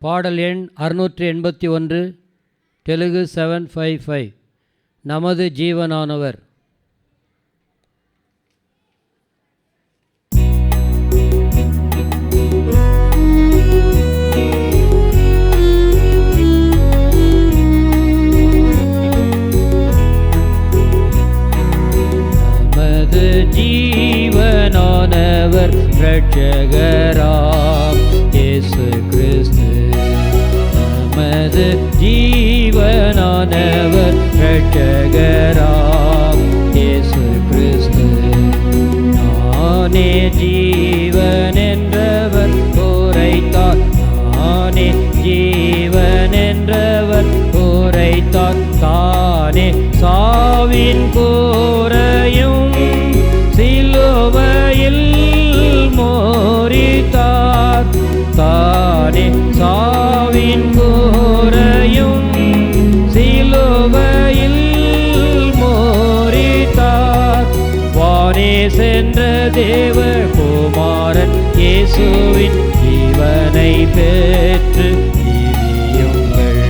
பாடல் எண் அறுநூற்றி எண்பத்தி ஒன்று தெலுங்கு செவன் ஃபைவ் ஃபைவ் நமது ஜீவனானவர். ஜீவனானவர் இரட்சகராம் இயேசு நமது ஜீவனானவர் ரட்சகராம் இயேசு கிறிஸ்து. நானே ஜீவன் என்றவர் உரைத்தார் நானே ஜீவன் என்றவர் உரைத்தார் தானே சாவின் கூரையும் சிலுவையில் மோரித்தார். தானே சாவின் கூரையும் சென்ற தேவ குமாரன் இயேசுவின் ஜீவனை பெற்று ஜீவியுங்கள்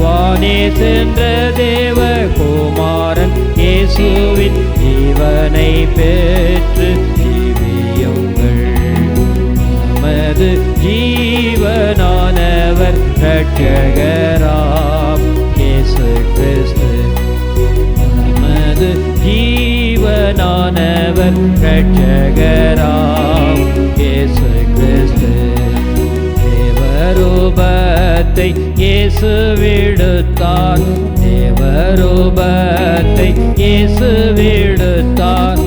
வானே சென்ற தேவ குமாரன் இயேசுவின் ஜீவனை பெற்று ஜீவியுங்கள் நமது ஜீவனானவர் ரட்சகராம் தேவனானவர் ரட்சகராம் இயேசு கிறிஸ்து தேவரூபத்தை இயேசு விடுத்தார். தேவரூபத்தை இயேசு விடுத்தார்.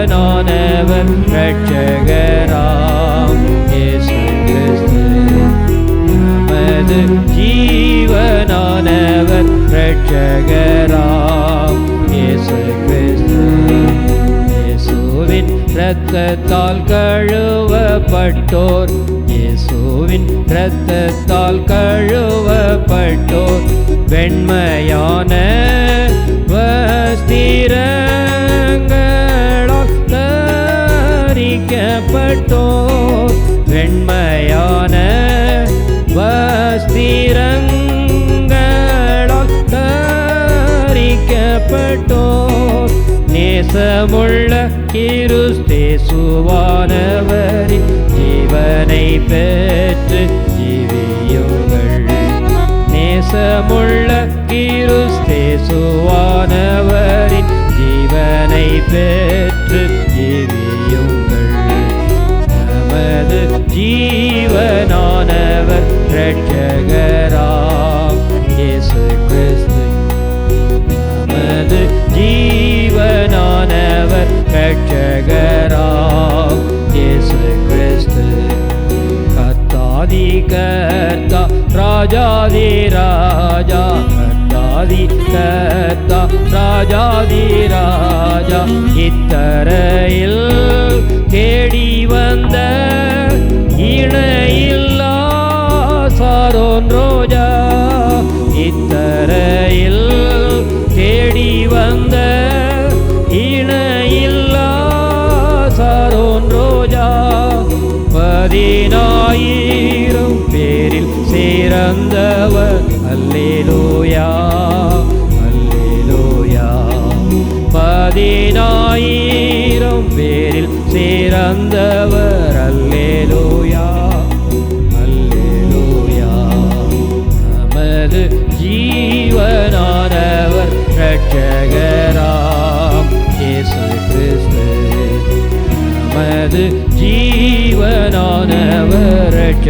ஜீவனானவர் ரட்சகராம் இயேசு கிறிஸ்து. நமது ஜீவனானவர் ரட்சகராம் இயேசு கிறிஸ்து. இயேசுவின் இரத்தத்தால் கழுவப்பட்டோர். இயேசுவின் இரத்தத்தால் கழுவப்பட்டோர். வெண்மையான தரிக்கப்பட்டோர் வெண்மையான வஸ்திரங்களால் தரிக்கப்பட்டோர். நேசமுள்ள கிருஸ்தேசுவானவரின் ஜீவனை பெற்று ஜீவியுங்கள் நேசமுள்ள கிருஸ்தேசுவானவரின் ஜீவனை பெற்று இரட்சகராம் இயேசு கிறிஸ்து. கத்தாதி கர்த்தா ராஜாதி ராஜா கத்தாதி கர்த்தா ராஜாதி ராஜா இத்த அல்லேலூயா அல்லேலூயா. பதினாயிரம் பேரில் சிறந்தவர் அல்லேலூயா அல்லேலூயா. நமது ஜீவனானவர் ரட்சகராம் இயேசு கிறிஸ்து. நமது ஜீவனானவர் ரட்ச